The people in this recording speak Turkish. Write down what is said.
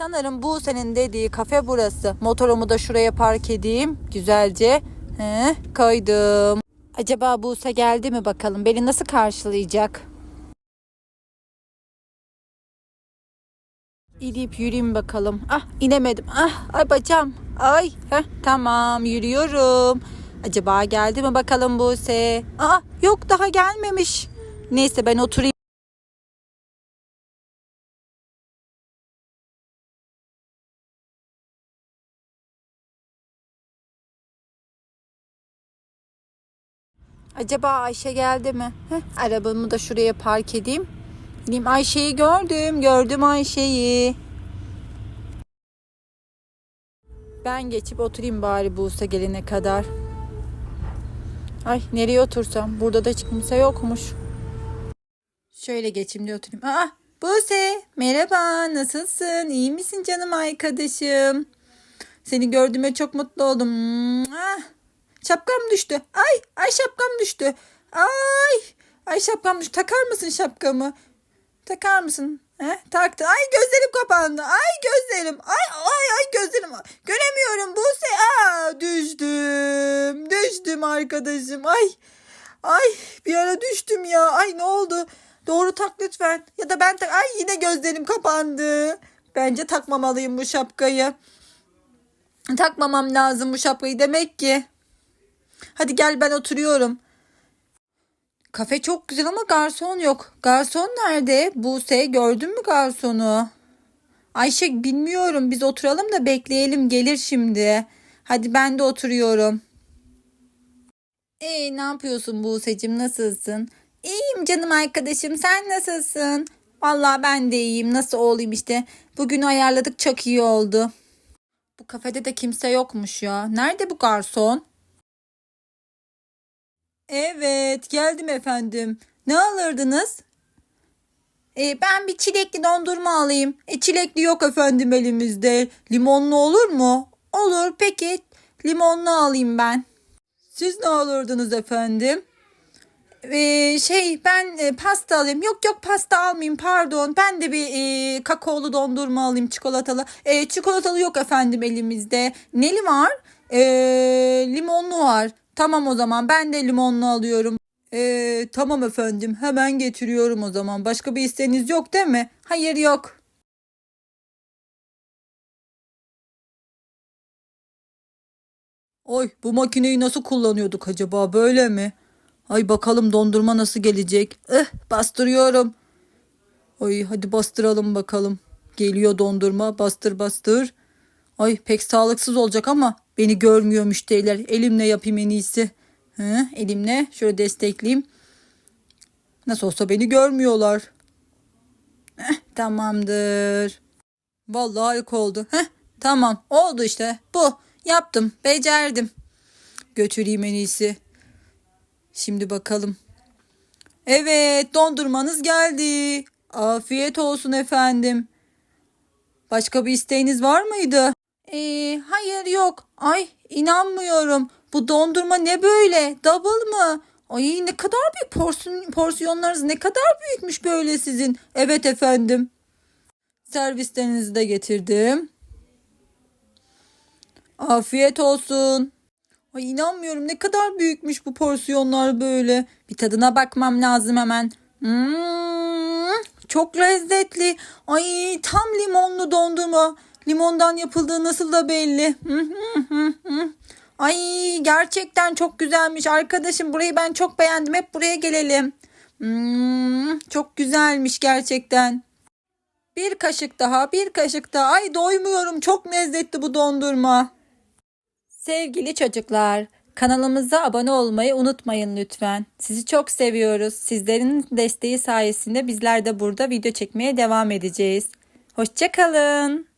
Sanırım bu senin dediği kafe burası. Motorumu da şuraya park edeyim. Güzelce. He, koydum. Acaba Buse geldi mi bakalım? Beni nasıl karşılayacak? İnip yürüyeyim bakalım. Ah inemedim. Ah ay bacağım. Ay heh, tamam yürüyorum. Acaba geldi mi bakalım Buse? Aa yok daha gelmemiş. Neyse ben oturayım. Acaba Ayşe geldi mi? Heh, arabamı da şuraya park edeyim. İneyim Ayşe'yi gördüm. Gördüm Ayşe'yi. Ben geçip oturayım bari Buse gelene kadar. Ay nereye otursam? Burada da hiç kimse yokmuş. Şöyle geçeyim de oturayım. Aa Buse merhaba nasılsın? İyi misin canım arkadaşım? Seni gördüğüme çok mutlu oldum. Ah, şapkam düştü. Ay ay şapkam düştü. Ay ay şapkam düştü. Takar mısın şapkamı? Takar mısın? He, taktı. Ay gözlerim kapandı. Ay gözlerim. Ay ay ay gözlerim. Göremiyorum Buse. Aa düştüm. Düştüm arkadaşım. Ay. Ay bir ara düştüm ya. Ay ne oldu? Doğru tak lütfen. Ya da ben tak. Ay yine gözlerim kapandı. Bence takmamalıyım bu şapkayı. Takmamam lazım bu şapkayı demek ki. Hadi gel ben oturuyorum. Kafe çok güzel ama garson yok. Garson nerede? Buse gördün mü garsonu? Ayşe bilmiyorum. Biz oturalım da bekleyelim gelir şimdi. Hadi ben de oturuyorum. Ee ne yapıyorsun Buse'cim nasılsın? İyiyim canım arkadaşım sen nasılsın? Vallahi ben de iyiyim nasıl olayım işte. Bugünü ayarladık çok iyi oldu. Bu kafede de kimse yokmuş ya. Nerede bu garson? Evet, geldim efendim. Ne alırdınız? E, ben bir çilekli dondurma alayım. E, çilekli yok efendim elimizde. Limonlu olur mu? Olur, peki. Limonlu alayım ben. Siz ne alırdınız efendim? E, şey ben e, pasta alayım. Yok yok pasta almayayım pardon. Ben de bir e, kakaolu dondurma alayım çikolatalı. E, çikolatalı yok efendim elimizde. Neli var? E, limonlu var. Tamam o zaman ben de limonlu alıyorum. Ee, tamam efendim hemen getiriyorum o zaman. Başka bir isteğiniz yok değil mi? Hayır yok. Oy bu makineyi nasıl kullanıyorduk acaba böyle mi? Ay bakalım dondurma nasıl gelecek. Eh bastırıyorum. Ay hadi bastıralım bakalım. Geliyor dondurma bastır bastır. Ay pek sağlıksız olacak ama beni görmüyor müşteriler. Elimle yapayım en iyisi. Hı, elimle şöyle destekleyeyim. Nasıl olsa beni görmüyorlar. Heh, tamamdır. Vallahi harika oldu. Heh, tamam oldu işte. Bu yaptım becerdim. Götüreyim en iyisi. Şimdi bakalım. Evet dondurmanız geldi. Afiyet olsun efendim. Başka bir isteğiniz var mıydı? Ee, hayır yok. Ay inanmıyorum. Bu dondurma ne böyle? Double mı? Ay ne kadar büyük porsiyon, porsiyonlarınız ne kadar büyükmüş böyle sizin. Evet efendim. Servislerinizi de getirdim. Afiyet olsun. Ay inanmıyorum ne kadar büyükmüş bu porsiyonlar böyle. Bir tadına bakmam lazım hemen. Hmm, çok lezzetli. Ay tam limonlu dondurma. Limondan yapıldığı nasıl da belli. Ay gerçekten çok güzelmiş arkadaşım. Burayı ben çok beğendim. Hep buraya gelelim. Hmm, çok güzelmiş gerçekten. Bir kaşık daha, bir kaşık daha. Ay doymuyorum. Çok lezzetli bu dondurma. Sevgili çocuklar, kanalımıza abone olmayı unutmayın lütfen. Sizi çok seviyoruz. Sizlerin desteği sayesinde bizler de burada video çekmeye devam edeceğiz. Hoşçakalın.